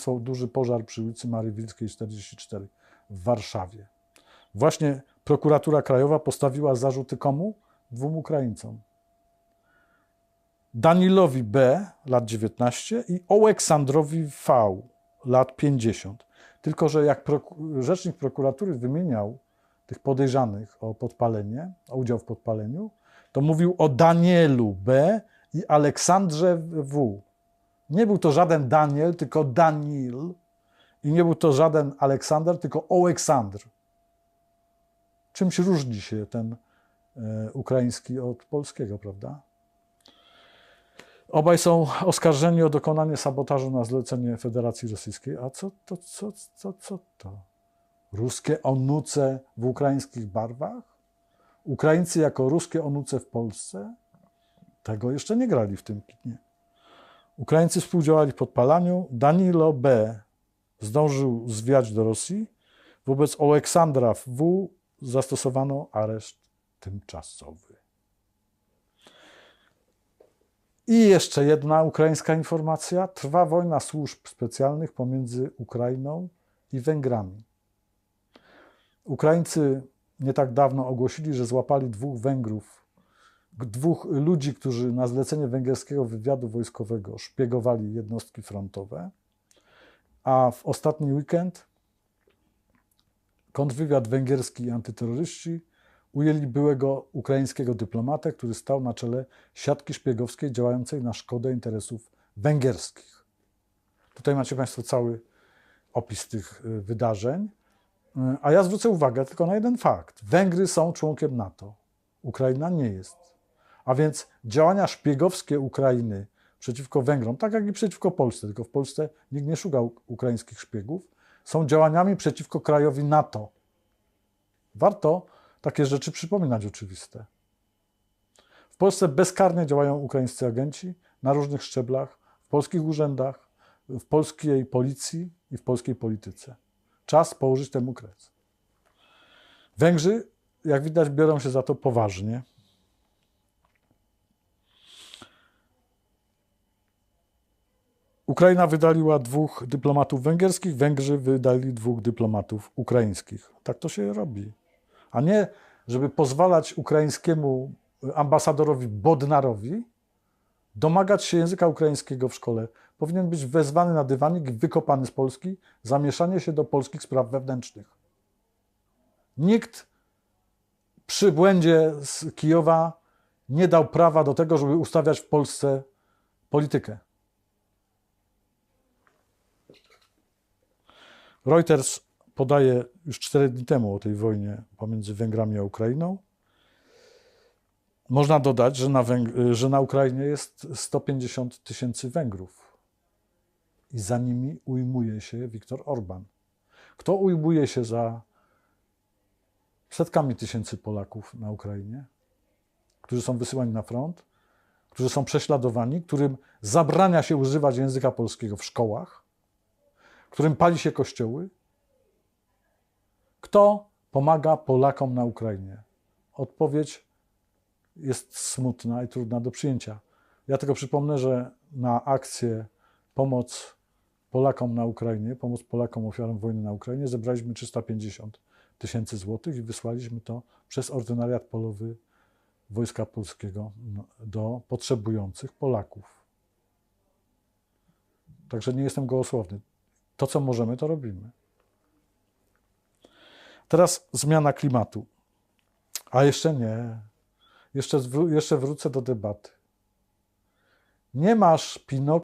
Państwo duży pożar przy ulicy Marii Wilskiej 44 w Warszawie. Właśnie prokuratura krajowa postawiła zarzuty komu? Dwóm Ukraińcom. Danilowi B, lat 19 i Oleksandrowi V, lat 50. Tylko, że jak rzecznik prokuratury wymieniał tych podejrzanych o podpalenie, o udział w podpaleniu, to mówił o Danielu B i Aleksandrze W. Nie był to żaden Daniel, tylko Danil. I nie był to żaden Aleksander, tylko Oleksandr. Czymś różni się ten e, ukraiński od polskiego, prawda? Obaj są oskarżeni o dokonanie sabotażu na zlecenie Federacji Rosyjskiej. A co to, co, co, co to? Ruskie onuce w ukraińskich barwach? Ukraińcy jako ruskie onuce w Polsce? Tego jeszcze nie grali w tym kinie. Ukraińcy współdziałali w podpalaniu. Danilo B. zdążył zwiać do Rosji. Wobec Aleksandra W. zastosowano areszt tymczasowy. I jeszcze jedna ukraińska informacja. Trwa wojna służb specjalnych pomiędzy Ukrainą i Węgrami. Ukraińcy nie tak dawno ogłosili, że złapali dwóch Węgrów, dwóch ludzi, którzy na zlecenie węgierskiego wywiadu wojskowego szpiegowali jednostki frontowe. A w ostatni weekend kontrwywiad węgierski i antyterroryści ujęli byłego ukraińskiego dyplomatę, który stał na czele siatki szpiegowskiej działającej na szkodę interesów węgierskich. Tutaj macie Państwo cały opis tych y, wydarzeń. Y, A ja zwrócę uwagę tylko na jeden fakt. Węgry są członkiem NATO. Ukraina nie jest. A więc działania szpiegowskie Ukrainy przeciwko Węgrom, tak jak i przeciwko Polsce, tylko w Polsce nikt nie szukał ukraińskich szpiegów, są działaniami przeciwko krajowi NATO. Warto takie rzeczy przypominać oczywiste. W Polsce bezkarnie działają ukraińscy agenci na różnych szczeblach, w polskich urzędach, w polskiej policji i w polskiej polityce. Czas położyć temu kres. Węgrzy, jak widać, biorą się za to poważnie. Ukraina wydaliła dwóch dyplomatów węgierskich, Węgrzy wydali dwóch dyplomatów ukraińskich. Tak to się robi. A nie, żeby pozwalać ukraińskiemu ambasadorowi Bodnarowi domagać się języka ukraińskiego w szkole. Powinien być wezwany na dywanik wykopany z Polski za mieszanie się do polskich spraw wewnętrznych. Nikt przy błędzie z Kijowa nie dał prawa do tego, żeby ustawiać w Polsce politykę. Reuters podaje już cztery dni temu o tej wojnie pomiędzy Węgrami a Ukrainą. Można dodać, że na, Węg- że na Ukrainie jest 150 tysięcy Węgrów. I za nimi ujmuje się Viktor Orban. Kto ujmuje się za setkami tysięcy Polaków na Ukrainie, którzy są wysyłani na front, którzy są prześladowani, którym zabrania się używać języka polskiego w szkołach, którym pali się kościoły? Kto pomaga Polakom na Ukrainie? Odpowiedź jest smutna i trudna do przyjęcia. Ja tylko przypomnę, że na akcję Pomoc Polakom na Ukrainie, pomoc Polakom ofiarom wojny na Ukrainie zebraliśmy 350 tysięcy złotych i wysłaliśmy to przez ordynariat polowy Wojska Polskiego do potrzebujących Polaków. Także nie jestem gołosłowny. To, co możemy, to robimy. Teraz zmiana klimatu. A jeszcze nie. Jeszcze, jeszcze wrócę do debaty. Nie masz Pinokio